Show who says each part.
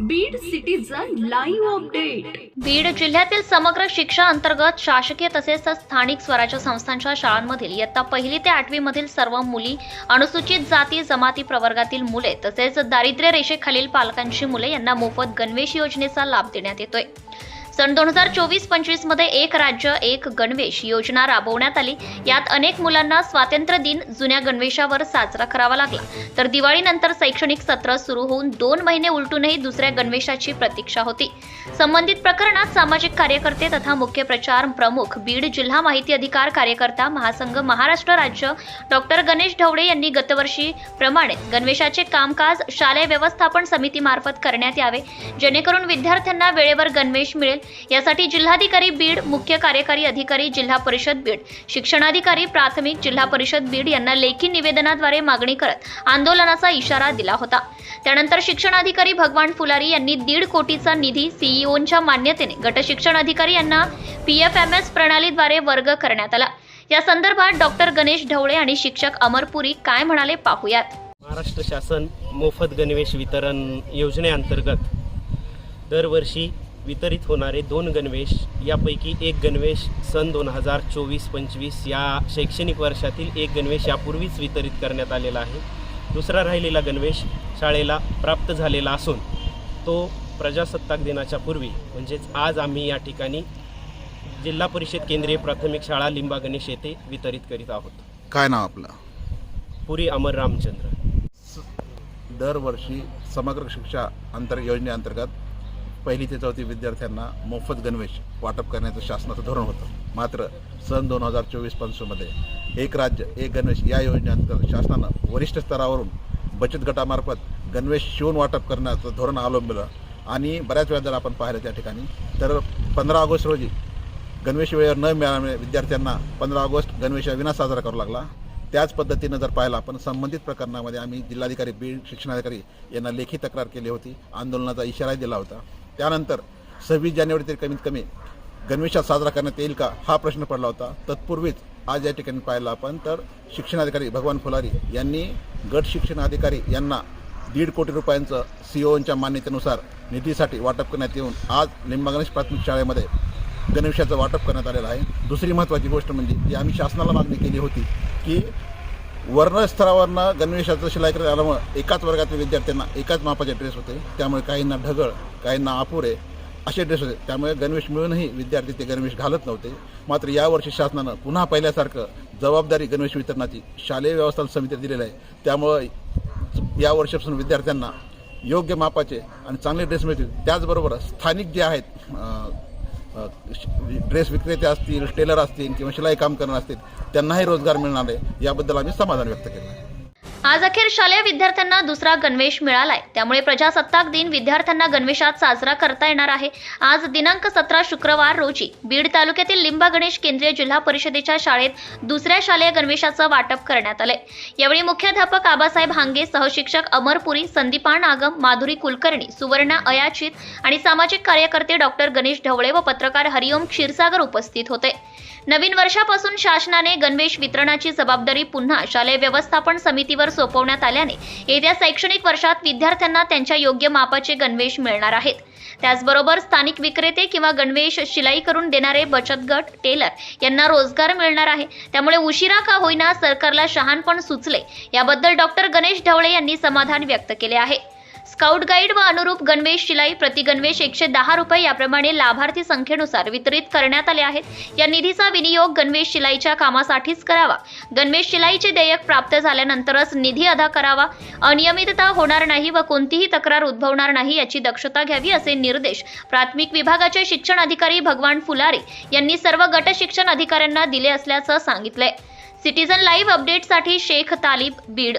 Speaker 1: Beed citizen live update
Speaker 2: Beed जिल्ह्यातील समग्र शिक्षा अंतर्गत शासकीय तसेच स्थानिक स्वराज्य संस्थांच्या शाळांमधील इयत्ता पहिली ते आठवी मधील सर्व मुली अनुसूचित जाती जमाती प्रवर्गातील मुले तसेच दारिद्र्य रेषेखालील पालकांची मुले यांना मोफत गणवेश योजनेचा लाभ देण्यात येतोय. सन दोन हजार चोवीस पंचवीसमध्ये एक राज्य एक गणवेश योजना राबवण्यात आली. यात अनेक मुलांना स्वातंत्र्य दिन जुन्या गणवेशावर साजरा करावा लागला. तर दिवाळीनंतर शैक्षणिक सत्र सुरू होऊन दोन महिने उलटूनही दुसऱ्या गणवेशाची प्रतीक्षा होती. संबंधित प्रकरणात सामाजिक कार्यकर्ते तथा मुख्य प्रचार प्रमुख बीड जिल्हा माहिती अधिकार कार्यकर्ता महासंघ महाराष्ट्र राज्य डॉक्टर गणेश ढवळे यांनी गतवर्षी प्रमाणे गणवेशाचे कामकाज शालेय व्यवस्थापन समितीमार्फत करण्यात यावे. जेणेकरून विद्यार्थ्यांना वेळेवर गणवेश मिळेल. यासाठी जिल्हाधिकारी बीड मुख्य कार्यकारी अधिकारी जिल्हा परिषद बीड शिक्षणाधिकारी प्राथमिक जिल्हा परिषद बीड यांना लेखी निवेदनाद्वारे मागणी करत आंदोलनाचा इशारा दिला होता. त्यानंतर शिक्षणाधिकारी भगवान फुलारी यांनी दीड कोटीचा निधी सीईओंच्या मान्यतेने गट शिक्षण अधिकारी यांना पीएफएमएस प्रणालीद्वारे वर्ग करण्यात आला. या संदर्भात डॉक्टर गणेश ढवळे आणि शिक्षक अमरपुरी काय म्हणाले पाहूयात.
Speaker 3: महाराष्ट्र शासन मोफत गणवेश वितरण योजनेअंतर्गत दरवर्षी वितरित होणारे दोन गणवेश यापैकी एक गणवेश सन दोन हजार चोवीस पंचवीस या शैक्षणिक वर्षातील एक गणवेश यापूर्वीच वितरित करण्यात आलेला आहे. दुसरा राहिलेला गणवेश शाळेला प्राप्त झालेला असून तो प्रजासत्ताक दिनाच्या पूर्वी म्हणजेच आज आम्ही या ठिकाणी जिल्हा परिषद केंद्रीय प्राथमिक शाळा लिंबा गणेश येथे वितरित करीत आहोत.
Speaker 4: काय नाव आपलं?
Speaker 3: पुरी अमर रामचंद्र.
Speaker 4: दरवर्षी समग्र शिक्षा अंतर योजनेअंतर्गत पहिली ते चौथी विद्यार्थ्यांना मोफत गणवेश वाटप करण्याचं शासनाचं धोरण होतं. मात्र सन दोन हजार चोवीस पंचवीसमध्ये एक राज्य एक गणवेश या योजनेअंतर्गत शासनानं वरिष्ठ स्तरावरून बचत गटामार्फत गणवेश शिवून वाटप करण्याचं धोरण अवलंबलं आणि बऱ्याच वेळा जर आपण पाहिलं त्या ठिकाणी तर पंधरा ऑगस्ट रोजी गणवेश वेळेवर न मिळाल्यामुळे विद्यार्थ्यांना पंधरा ऑगस्ट गणवेशाविना साजरा करू लागला. त्याच पद्धतीनं जर पाहिलं आपण संबंधित प्रकरणामध्ये आम्ही जिल्हाधिकारी बीड शिक्षणाधिकारी यांना लेखी तक्रार केली होती. आंदोलनाचा इशारा दिला होता. त्यानंतर सव्वीस जानेवारी तरी कमीत कमी गणवेशात साजरा करण्यात येईल का हा प्रश्न पडला होता. तत्पूर्वीच आज या ठिकाणी पाहिला आपण तर शिक्षणाधिकारी भगवान फुलारी यांनी गट शिक्षणाधिकारी यांना दीड कोटी रुपयांचं सी ओच्या मान्यतेनुसार निधीसाठी वाटप करण्यात येऊन आज निंबागणेश प्राथमिक शाळेमध्ये गणवेशाचं वाटप करण्यात आलेलं आहे. दुसरी महत्त्वाची गोष्ट म्हणजे जी आम्ही शासनाला मागणी केली होती की वर्णस्तरावरनं गणवेशाचं शिलाई करत आल्यामुळं एकाच वर्गातील विद्यार्थ्यांना एकाच मापाचे ड्रेस होते. त्यामुळे काहींना ढगळ काहींना अपुरे असे ड्रेस होते. त्यामुळे गणवेश मिळूनही विद्यार्थी ते गणवेश घालत नव्हते. मात्र यावर्षी शासनानं पुन्हा पहिल्यासारखं जबाबदारी गणवेश वितरणाची शालेय व्यवस्था समितीला दिलेली आहे. त्यामुळं या वर्षापासून विद्यार्थ्यांना योग्य मापाचे आणि चांगले ड्रेस मिळतील. त्याचबरोबर स्थानिक जे आहेत ड्रेस विक्रेते असतील टेलर असतील किंवा शिलाई काम करणार असतील त्यांनाही रोजगार मिळणार आहे. याबद्दल आम्ही समाधान व्यक्त केलं आहे.
Speaker 2: आज अखेर शालेय विद्यार्थ्यांना दुसरा गणवेश मिळालाय. त्यामुळे प्रजासत्ताक दिन विद्यार्थ्यांना गणवेशात साजरा करता येणार आहे. आज दिनांक सतरा शुक्रवार रोजी बीड तालुक्यातील लिंबा गणेश केंद्रीय जिल्हा परिषदेच्या शाळेत दुसऱ्या शालेय गणवेशाचं वाटप करण्यात आलंय. यावेळी मुख्याध्यापक आबासाहेब हांगे सहशिक्षक अमरपुरी संदीपान आगम माधुरी कुलकर्णी सुवर्णा अयाचित आणि सामाजिक कार्यकर्ते डॉक्टर गणेश ढवळे व पत्रकार हरिओम क्षीरसागर उपस्थित होते. नवीन वर्षापासून शासनाने गणवेश वितरणाची जबाबदारी पुन्हा शालेय व्यवस्थापन समितीवर सोपवण्यात आल्याने येत्या शैक्षणिक वर्षात विद्यार्थ्यांना त्यांच्या योग्य मापाचे गणवेश मिळणार आहेत. त्याचबरोबर स्थानिक विक्रेते किंवा गणवेश शिलाई करून देणारे बचत गट टेलर यांना रोजगार मिळणार आहे. त्यामुळे उशिरा का होईना सरकारला शहाणपण सुचले याबद्दल डॉक्टर गणेश ढवळे यांनी समाधान व्यक्त केले आहे. स्काउट गाईड व अनुरूप गणवेश शिलाई प्रति गणवेश एकशे दहा रुपये याप्रमाणे लाभार्थी संख्येनुसार वितरित करण्यात आले आहेत. या निधीचा विनियोग गणवेश शिलाईच्या कामासाठीच करावा. गणवेश शिलाईचे देयक प्राप्त झाल्यानंतरच निधी अदा करावा. अनियमितता होणार नाही व कोणतीही तक्रार उद्भवणार नाही याची दक्षता घ्यावी असे निर्देश प्राथमिक विभागाचे शिक्षण अधिकारी भगवान फुलारे यांनी सर्व गट शिक्षण अधिकाऱ्यांना दिले असल्याचं सांगितलंय. सिटीझन लाईव्ह अपडेटसाठी शेख तालिब बीड.